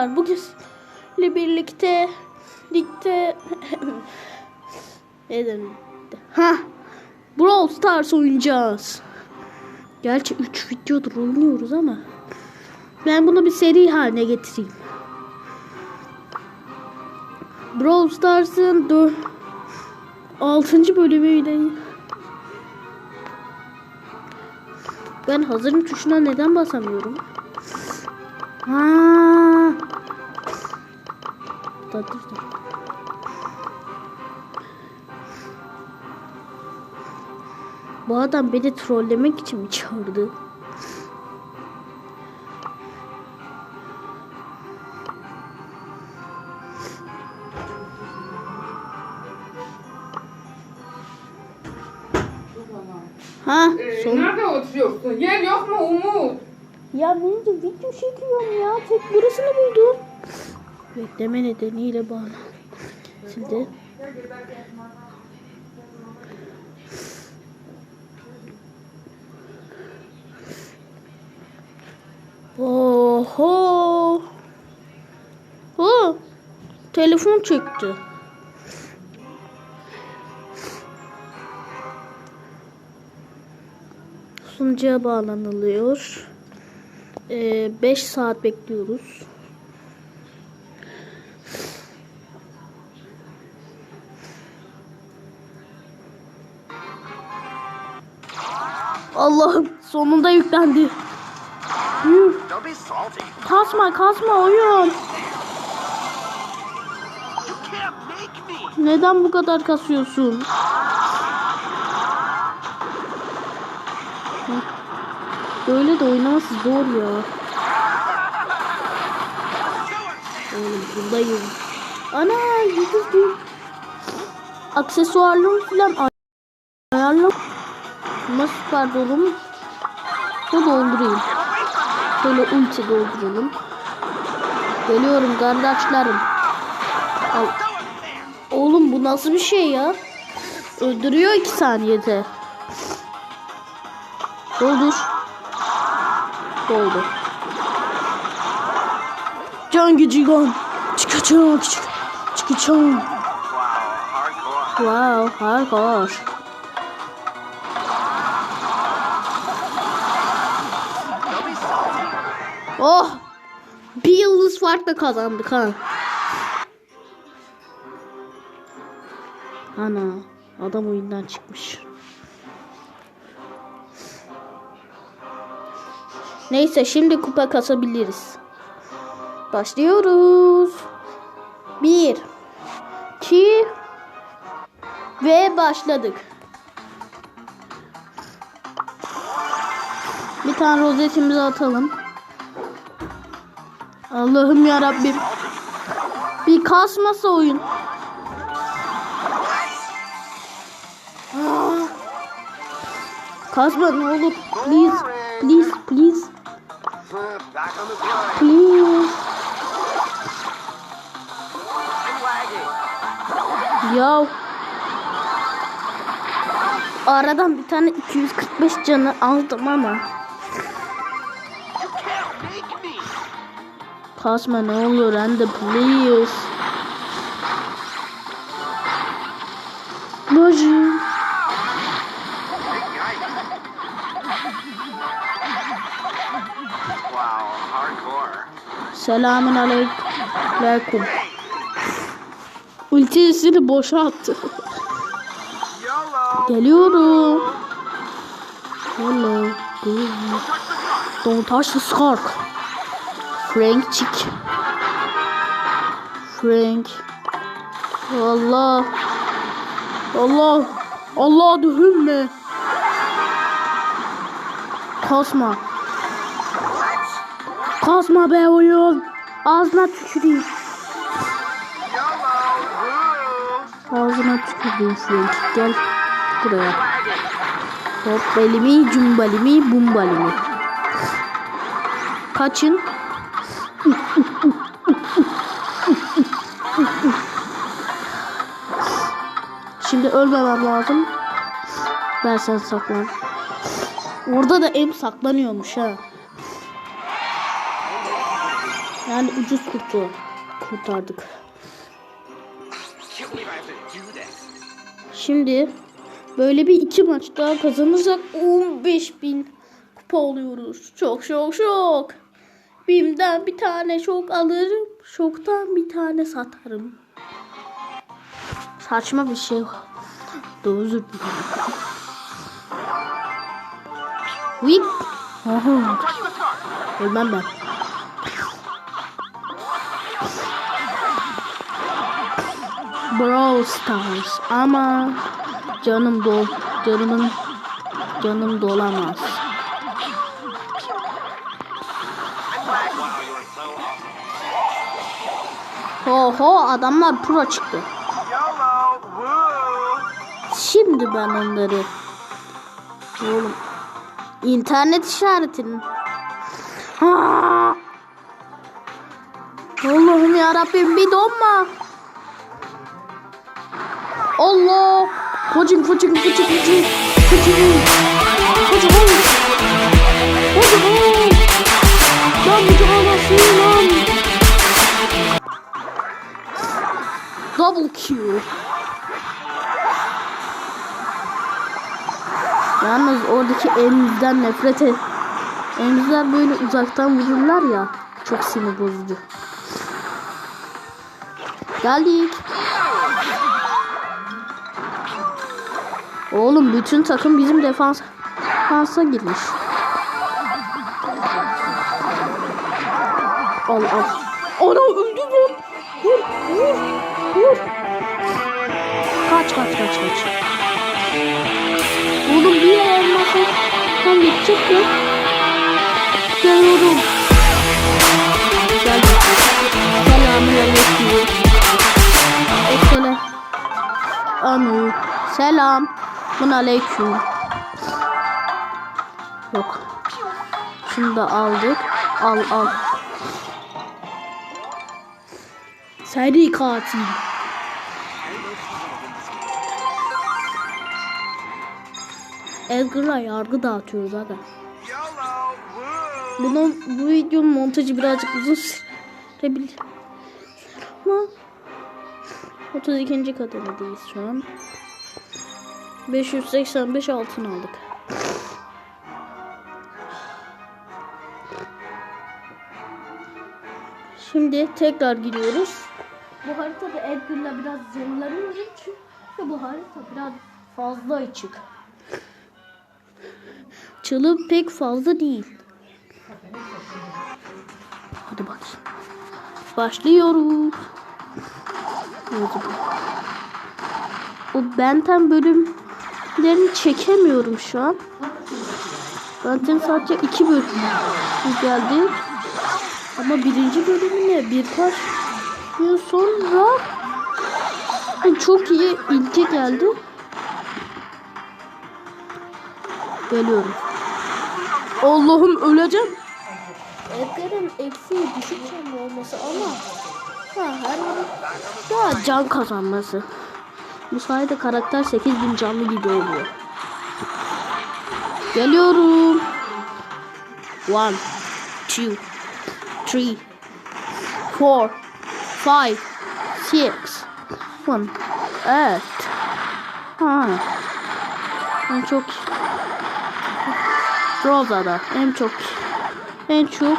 arkadaşlar. Bugün birlikte ligde neden? Ha. Brawl Stars oynayacağız. Gerçi 3 videodur oynuyoruz ama ben bunu bir seri haline getireyim. Brawl Stars'ın 6. bölümüyle ben hazırım tuşuna neden basamıyorum? Ha. Dur, dur, dur. Bu adam beni trollemek için mi çağırdı? Ha, Ee, son. nerede oturuyorsun? Yer yok mu Umut? Ya ben de video çekiyorum ya. Tek burasını buldum. Bekleme nedeniyle bağlı. Şimdi Oho. Ho. Telefon çekti. Sunucuya bağlanılıyor. 5 saat bekliyoruz. Allah'ım sonunda yüklendi. Kasma kasma oyun. Neden bu kadar kasıyorsun? Böyle de oynaması zor ya. Oğlum buradayım. Ana yıldız değil. Aksesuarlarım falan ay-. Nasıl süper dolu mu? Bu doldurayım. Şöyle ulti dolduralım. Geliyorum kardeşlerim. Al. Oğlum bu nasıl bir şey ya? Öldürüyor iki saniyede. Doldur. Doldu. Can gücü gan. Çıkacağım. çık- Çıkacağım. Wow, hardcore. Oh! Bir yıldız farkla kazandık ha. Ana, adam oyundan çıkmış. Neyse şimdi kupa kasabiliriz. Başlıyoruz. Bir, iki ve başladık. Bir tane rozetimizi atalım. Allah'ım ya Rabbim. Bir kasmasa oyun. Aa. Kasma ne olur. Please. Please. Please. Please. Ya. Aradan bir tane 245 canı aldım ama. Kasma ne olur and the. Wow, hardcore. Selamün aleyküm. Ultisini boşa attı. Geliyorum. Hello. Don't touch the scark. Frank chick. Frank. Allah. Allah. Allah dühünme. Kasma. Kasma be oyun. Ağzına tüküreyim. Ağzına tükürdüm Frank. Gel buraya. Hop belimi, cumbalimi, bumbalimi. Kaçın. Şimdi ölmemem lazım. Ben sen saklan. Orada da em saklanıyormuş ha. Ya Yani ucuz kurtu kurtardık. Şimdi böyle bir iki maç daha kazanırsak 15 bin kupa oluyoruz. Çok çok çok. Bim'den bir tane şok alırım. Şoktan bir tane satarım. Saçma bir şey. Özür dilerim. Whip. Aha. Ölmem ben. Brawl Stars ama canım dol canımın canım dolamaz. Ho ho adamlar pro çıktı. Şimdi ben onları oğlum internet işaretinin! Allah'ım ya Rabbim bir donma. Allah! Kocun kocun kocun kocun kocun kocun kocun kocun Double kill. Yalnız oradaki elimizden nefret et. Elimizden böyle uzaktan vururlar ya. Çok sinir bozucu. Geldik. Oğlum bütün takım bizim defans defansa girmiş. Al al. Ana öldü. Vur vur vur. Kaç kaç kaç kaç. Oğlum bir yer elmasa tam gidecek mi? Geliyorum. Geldim. Selamünaleyküm. Selam. Anu. Selam. Buna aleyküm. Yok. Şunu da aldık. Al al. Seri katil. Edgar'a yargı dağıtıyoruz aga. Bunun, bu videonun montajı birazcık uzun sürebilir. Ama 32. kademedeyiz şu an. 585 altın aldık. Şimdi tekrar gidiyoruz. Bu haritada Edgar'la biraz zorlanıyoruz çünkü bu harita biraz fazla açık. Çılım pek fazla değil. Hadi bakayım. Bak. O Benten bölümlerini çekemiyorum şu an. Benten sadece iki bölüm geldi. Ama birinci bölümüne birkaç gün sonra çok iyi ilgi geldi. Geliyorum. Allah'ım öleceğim. Edgar'ın eksiği düşük canlı olması ama ha, her daha can kazanması. Bu sayede karakter 8000 canlı gibi oluyor. Geliyorum. One, two, three, four, five, six, one, evet. Ha. En çok Roza'da en çok en çok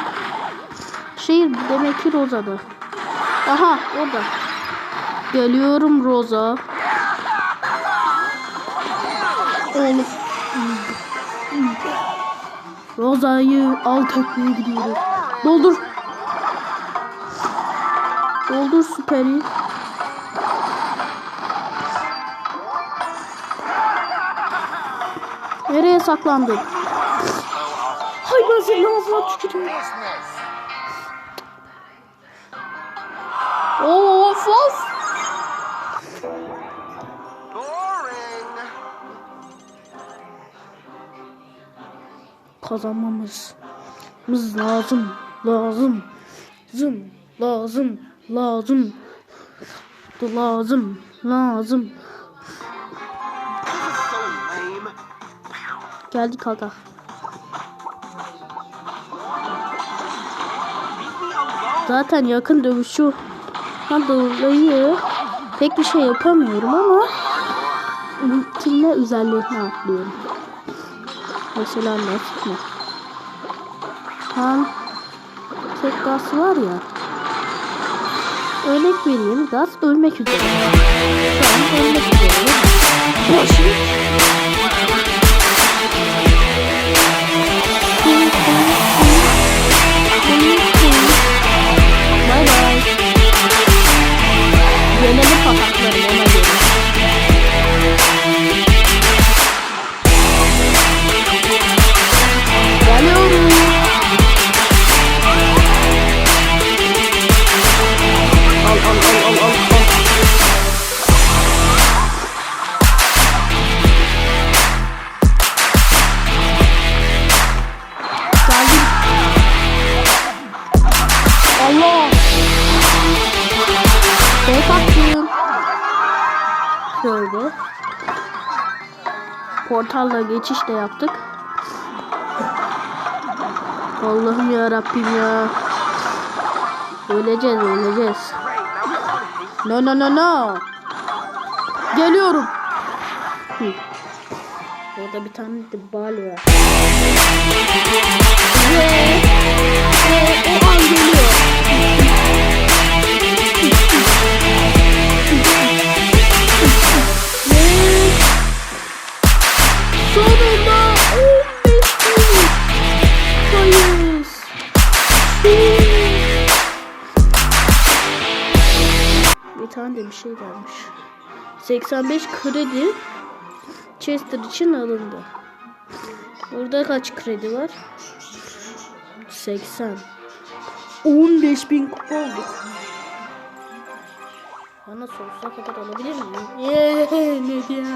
şehir demek ki Roza'da. Aha orada. Geliyorum Roza. Oğlum. Roza'yı alt etmeye gidiyoruz. Doldur. Doldur süperi. Nereye saklandın? Hay ben senin ağzına tükürüyorum. Of of. Boring. Kazanmamız mız lazım. Lazım. Zım. Lazım. Lazım. Lazım. Lazım. Geldi kanka. Zaten yakın dövüşü dolayı pek bir şey yapamıyorum ama ultimle üzerlerine atlıyorum. Mesela nasıl mı? Han tek gaz var ya. Örnek vereyim. Gaz ölmek üzere. Şu an ölmek üzere. Boşu. Bay bay. Yöneli pataklarım Allah. Tek attım. Şöyle. Portalla geçiş de yaptık. Allah'ım ya Rabbim ya. Öleceğiz, öleceğiz. No no no no. Geliyorum. Hı. Orada bir tane de bal var. Ve, tane de bir şey gelmiş. 85 kredi Chester için alındı. Burada kaç kredi var? 80. 15 bin kupa olduk. Bana sonsuza kadar alabilir miyim? Yeee ne diyor?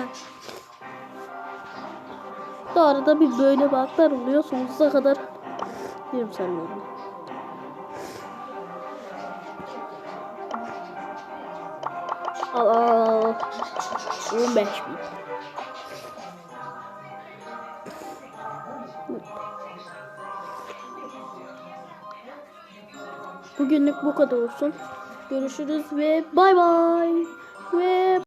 Bu arada bir böyle baklar oluyor sonsuza kadar. Diyorum Al al. 15 bin. Bugünlük bu kadar olsun. Görüşürüz ve bay bay. Ve